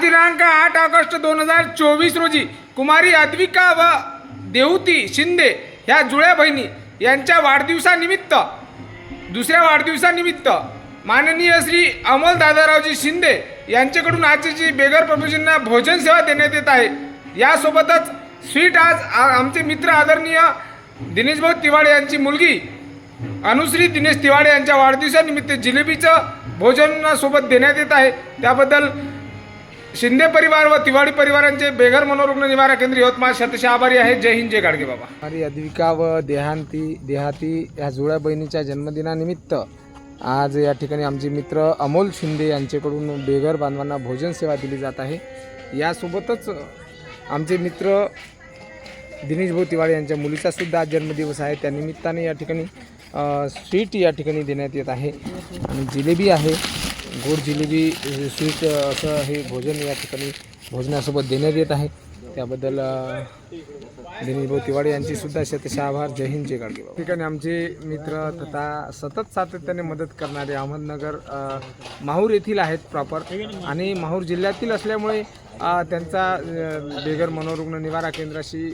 दिनांक आठ ऑगस्ट दोन हजार चोवीस रोजी कुमारी अद्विका व देवती शिंदे ह्या जुळ्या बहिणी यांच्या वाढदिवसानिमित्त दुसऱ्या वाढदिवसानिमित्त माननीय श्री अमोल दादारावजी शिंदे यांच्याकडून आजची बेगर प्रभूजींना भोजन सेवा देण्यात येत आहे. यासोबतच स्वीट आज आमचे मित्र आदरणीय दिनेशभाऊ तिवाडे यांची मुलगी अनुश्री दिनेश तिवाडे यांच्या वाढदिवसानिमित्त जिलेबीचं भोजनासोबत देण्यात येत आहे. त्याबद्दल शिंदे परिवार व तिवाडी परिवारांचे बेघर मनोरुग्ण निवारा केंद्र यवतमाळ शतशः आभारी आहे. जय हिंद जय गाडगे बाबा. कुमारी अद्विका व देहांती देहाती ह्या जुळ्या बहिणीच्या जन्मदिनानिमित्त आज या ठिकाणी आमचे मित्र अमोल शिंदे यांच्याकडून बेघर बांधवांना भोजन सेवा दिली जात आहे. यासोबतच आमचे मित्र दिनेश भाऊ तिवाडे यांच्या मुलीचा सुद्धा आज जन्मदिवस आहे. त्या निमित्ताने या ठिकाणी स्वीट या ठिकाणी देण्यात येत आहे. आणि जिलेबी आहे. गोड जिलेबी स्वीट असं हे भोजन या ठिकाणी भोजनासोबत देण्यात येत आहे. त्याबद्दल अ, दिनेश भाऊ तिवाडे यांची सुद्धा शतशः आभार. जय हिंद जय गाडगे ठिकाणी आमचे मित्र तथा सतत सातत्याने मदत करणारे अहमदनगर माहूर येथील आहेत प्रॉपर. आणि माहूर जिल्ह्यातील असल्यामुळे त्यांचा बेघर बेगर मनोरुग्ण निवारा केंद्राशी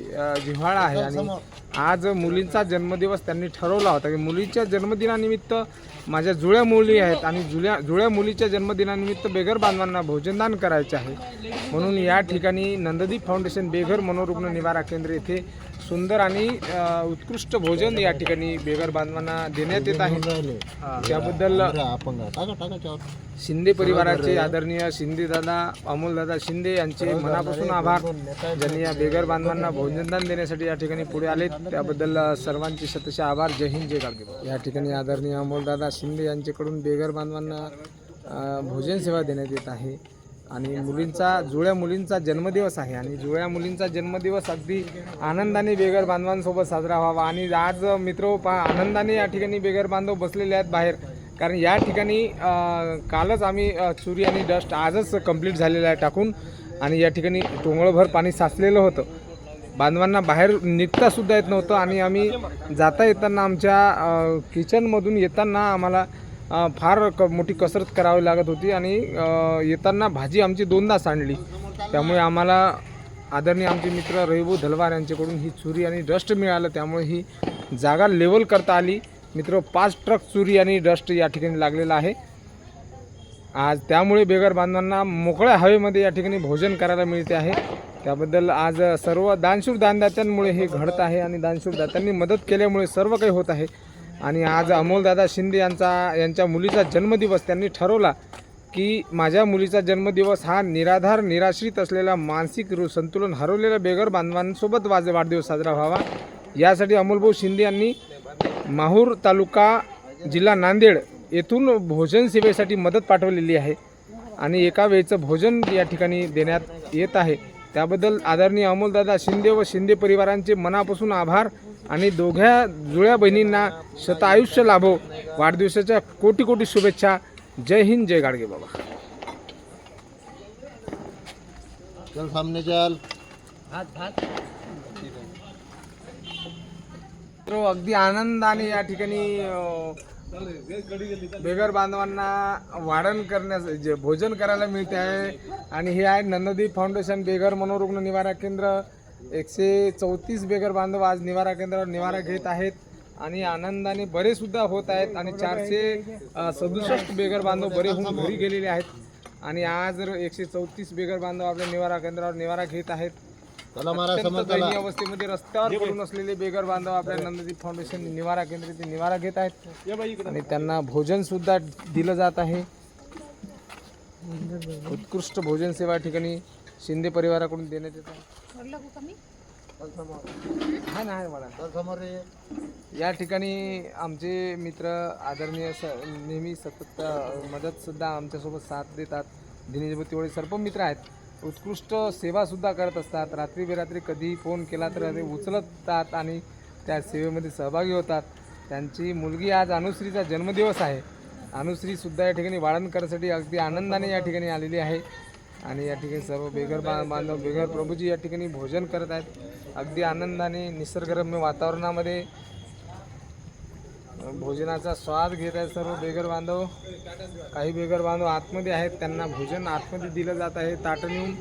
जिव्हाळा आहे. आणि आज मुलींचा जन्मदिवस त्यांनी ठरवला होता. की मुलीच्या जन्मदिनानिमित्त माझ्या जुळ्या मुली आहेत आणि जुळ्या जुळ्या मुलीच्या जन्मदिनानिमित्त बेघर बांधवांना भोजनदान करायचे आहे. म्हणून या ठिकाणी नंददीप फाउंडेशन बेघर मनोरुग्ण निवारा केंद्र येथे सुंदर आणि उत्कृष्ट भोजन या ठिकाणी बेघर बांधवांना देण्यात येत आहे. त्याबद्दल शिंदे परिवाराचे आदरणीय शिंदे दादा अमोल दादा शिंदे यांचे मनापासून आभार. ज्यांनी या बेघर बांधवांना भोजनदान देण्यासाठी या ठिकाणी पुढे आले त्याबद्दल सर्वांचे शतशः आभार. जय हिंद जय गाडगे. या ठिकाणी आदरणीय अमोल दादा शिंदे यांच्याकडून बेघर बांधवांना भोजन सेवा देण्यात येत आहे. आणि मुलींचा जुळ्या मुलींचा जन्मदिवस आहे आणि जुळ्या मुलींचा जन्मदिवस अगदी आनंदाने बेघर बांधवांसोबत साजरा व्हावा. आणि आज मित्र पा आनंदाने या ठिकाणी बेघर बांधव बसलेले आहेत बाहेर. कारण या ठिकाणी कालच आम्ही चुरी आणि डस्ट आजच कंप्लीट झालेलं आहे टाकून. आणि या ठिकाणी टोंगळभर पाणी साचलेलं होतं. बांधवांना बाहेर निघतासुद्धा येत नव्हतं आणि आम्ही जाता येताना आमच्या किचनमधून येताना आम्हाला फार क मोठी कसरत करावी लागत होती आणि येताना भाजी आमची दोनदा सांडली त्यामुळे आम्हाला आदरणीय आमचे मित्र रविभाऊ धलवार यांच्याकडून ही चुरी आणि डस्ट मिळालं. त्यामुळे ही जागा लेवल करता आली. मित्र पाच ट्रक चुरी आणि डस्ट या ठिकाणी लागलेला आहे. आज त्यामुळे बेगर बांधवांना मोकळ्या हवेमध्ये या ठिकाणी भोजन करायला मिळते आहे. त्याबद्दल आज सर्व दानशूर दानदात्यांमुळे हे घडत आहे आणि दानशूर दात्यांनी मदत केल्यामुळे सर्व काही होत आहे. आणि आज अमोलदादा शिंदे यांचा यांच्या मुलीचा जन्मदिवस त्यांनी ठरवला की माझ्या मुलीचा जन्मदिवस हा निराधार निराश्रित असलेला मानसिक संतुलन हरवलेल्या बेगर बांधवांसोबत वाज वाढदिवस साजरा व्हावा. यासाठी अमोलभाऊ शिंदे यांनी माहूर तालुका जिल्हा नांदेड येथून भोजन सेवेसाठी मदत पाठवलेली आहे आणि एका वेळचं भोजन या ठिकाणी देण्यात येत आहे. त्याबद्दल आदरणीय अमोलदादा शिंदे व शिंदे परिवारांचे मनापासून आभार आणि दोघ्या जुळ्या बहिणींना शतायुष्य लाभो. वाढदिवसाच्या कोटी कोटी शुभेच्छा. जय हिंद जय गाडगे बाबा. चल सामने चल. तो अगदी आनंदाने या ठिकाणी बेघर बांधवांना वाढण करण्यास जे भोजन करायला मिळते आहे. आणि हे आहे नंददीप फाउंडेशन बेघर मनोरुग्ण निवारा केंद्र. एकशे चौतीस बेगर बांधव आज निवारा केंद्रावर निवारा घेत आहेत. आणि आनंदाने बरे सुद्धा होत आहेत. आणि चारशे सदुसष्ट बेगर बांधव बरे होऊन घरी गेलेले आहेत. आणि आज एकशे चौतीस बेघर बांधव आपल्या निवारा केंद्रावर निवारा घेत आहेत. चला महाराज अत्यंत दयनीय अवस्थेमध्ये रस्त्यावर पडून असलेले बेगर बांधव आपल्या नंददीप फाउंडेशन निवारा केंद्र येथे निवारा घेत आहेत. आणि त्यांना भोजन सुद्धा दिलं जात आहे. उत्कृष्ट भोजन सेवा या ठिकाणी शिंदे परिवाराकडून देण्यात येत आहे. हा ना मला. या. ठिकाणी आमचे मित्र आदरणीय स नेहमी सतत मदत सुद्धा आमच्यासोबत साथ देतात. दिनेश तिवळे सर्व मित्र आहेत. उत्कृष्ट सेवासुद्धा करत असतात. रात्री बेरात्री कधीही फोन केला तर ते उचलतात आणि त्या सेवेमध्ये सहभागी होतात. त्यांची मुलगी आज अनुश्रीचा जन्मदिवस आहे. अनुश्रीसुद्धा या ठिकाणी वाळण करण्यासाठी अगदी आनंदाने या ठिकाणी आलेली आहे. आणि या ठिकाणी सर्व बेघर बा बांधव बेघर प्रभूजी या ठिकाणी भोजन करत आहेत. अगदी आनंदाने निसर्गरम्य वातावरणामध्ये भोजनाचा स्वाद घेत आहेत सर्व बेगर बांधव. काही बेगर बांधव आतमध्ये आहेत त्यांना भोजन आतमध्ये दिलं जात आहे. ताटं नेऊन.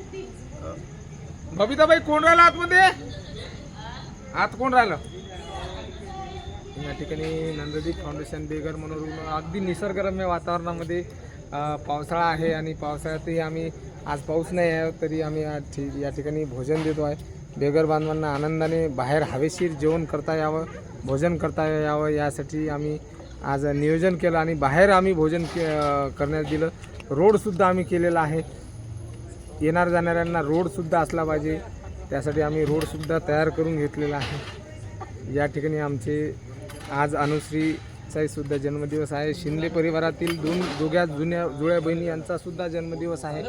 बबिताबाई कोण राहिलं आतमध्ये? आत कोण राहिलं? या ठिकाणी नंददीप फाउंडेशन बेगर मनोरुग्ण अगदी निसर्गरम्य वातावरणामध्ये पावसाळा आहे आणि पावसाळ्यातही आम्ही आज पाऊस नाही आहे तरी आम्ही या ठिकाणी भोजन देतो आहे. बेघर बांधवांना आनंदाने बाहेर हवेशीर जेवण करता यावं भोजन करता यावं यासाठी आम्ही आज नियोजन केलं आणि बाहेर आम्ही भोजन के करण्यात दिलं. रोडसुद्धा आम्ही केलेला आहे. येणार जाणाऱ्यांना रोडसुद्धा असला पाहिजे. त्यासाठी आम्ही रोडसुद्धा तयार करून घेतलेला आहे. या ठिकाणी आमचे आज अनुश्री सुद्धा जन्मदिवस आहे. शिंदे परिवारातील दोन दोघ्या जुन्या जुळ्या बहिणी यांचा सुद्धा जन्मदिवस आहे.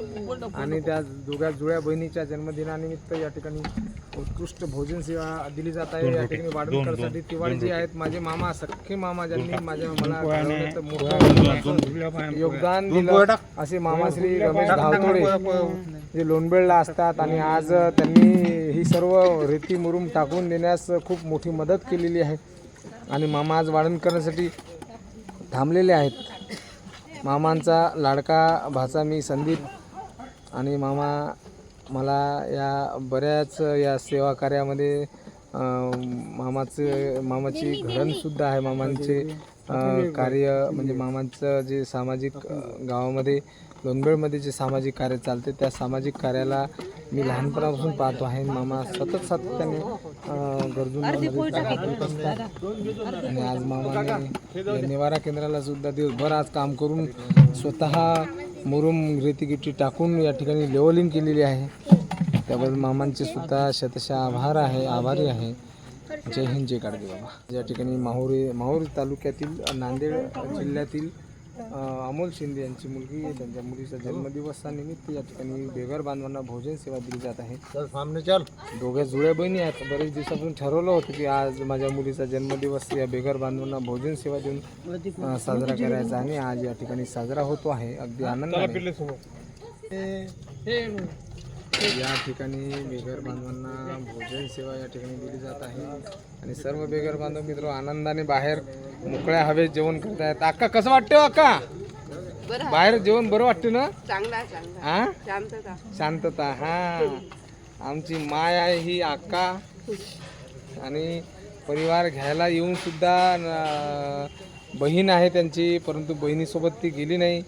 आणि त्या दोघ्या जुळ्या बहिणीच्या जन्मदिनानिमित्त या ठिकाणी उत्कृष्ट भोजन सेवा दिली जात आहे. या ठिकाणी वाढवणकरसाठी तिवारी जे आहेत माझे मामा सख्खे मामा ज्यांनी माझ्या मला मोठं योगदान दिलं असे मामाश्री रमेश धावतोडे. जे लोणबेळला असतात आणि आज त्यांनी ही सर्व रेती मुरुम टाकून देण्यास खूप मोठी मदत केलेली आहे. आणि मामा आज वाढण करण्यासाठी थांबलेले आहेत. मामांचा लाडका भाचा मी संदीप आणि मामा मला या बऱ्याच या सेवा कार्यामध्ये मामाचं मामाची घडणसुद्धा आहे. मामांचे कार्य म्हणजे मामांचं जे सामाजिक गावामध्ये लोणबेळमध्ये जे सामाजिक कार्य चालते त्या सामाजिक कार्याला मी लहानपणापासून पाहतो आहे. मामा सतत सातत्याने गरजूंना. आणि आज मामाने निवारा केंद्राला सुद्धा दिवसभर आज काम करून स्वतः मुरुम रेती गिट्टी टाकून या ठिकाणी लेवलिंग केलेली आहे. त्याबद्दल मामांचे सुद्धा शतशः आभार आहे आभारी आहे. जय हिंद जय गाडगे बाबा. या ठिकाणी माहुरी माहूर तालुक्यातील नांदेड जिल्ह्यातील अमोल शिंदे यांची मुलगी त्यांच्या मुलीचा जन्मदिवसानिमित्त या ठिकाणी बेघर बांधवांना भोजन सेवा दिली जात आहे. चल सामने चल. दोघे जुळ्या बहिणी आहेत. बरेच दिवसापासून ठरवलं होतं की आज माझ्या मुलीचा जन्मदिवस या बेघर बांधवांना भोजन सेवा देऊन साजरा करायचा आणि आज या ठिकाणी साजरा होतो आहे. अगदी आनंदाने. या ठिकाणी बेघर बांधवांना भोजन सेवा या ठिकाणी दिली जात आहे. आणि सर्व बेघर बांधव मित्र आनंदाने बाहेर मोकळ्या हवेत जेवण करत आहेत. अक्का कसं वाटतं हो अक्का? बाहेर जेवण बरं वाटतं ना? चांगला हा शांतता. शांतता हा. आमची माय आहे ही अक्का. आणि परिवार घ्यायला येऊन सुद्धा बहीण आहे त्यांची परंतु बहिणीसोबत ती गेली नाही.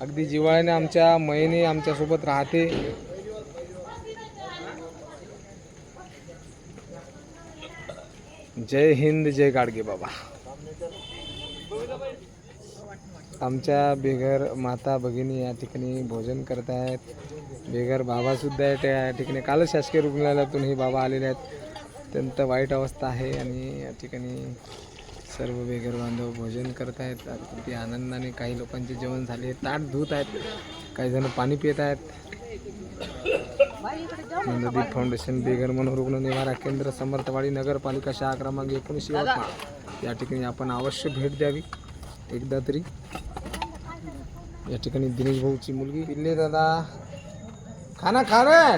अगदी जिव्हाळ्याने आमच्या मयने आमच्यासोबत राहते. जय हिंद जय गाडगे बाबा. आमच्या बेघर माता भगिनी या ठिकाणी भोजन करत आहेत. बेघर बाबासुद्धा आहेत आहे त्या ठिकाणी कालच शासकीय रुग्णालयातून हे बाबा आलेले आहेत. अत्यंत वाईट अवस्था आहे आणि या ठिकाणी सर्व बेघर बांधव भोजन करत आहेत. अगदी आनंदाने काही लोकांचे जेवण झाले ताट धुत आहेत काही जण पाणी पित आहेत. नंददीप फाउंडेशन बेघर मनोरुग्ण निवारा केंद्र समर्थवाडी नगरपालिका शाळा क्रमांक एकोणीसशे यवतमाळ या ठिकाणी आपण अवश्य भेट द्यावी. एकदा तरी. या ठिकाणी दिनेश भाऊची मुलगी. पिल्ले दादा. खाना खा रहे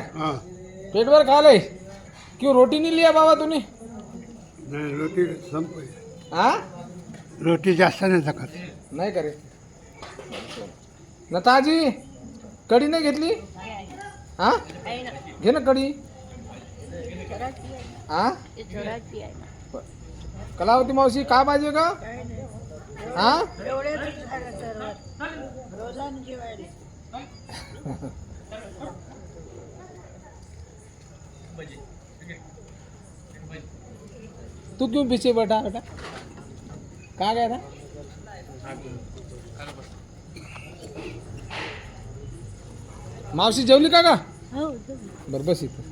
पेट भर खा ले क्यों रोटी नहीं लिया बाबा तूने? नाही रोटी संप हाँ रोटी जास्त नाही सकत नाही करे. नताजी कढी नाही घेतली? हा? घे ना कढी. हा? कलावती मावशी काय पाहिजे का हा? तू क्यों पीछे बैठा बेटा कहाँ गया था मावशी जेवली का का बरं बस इथं.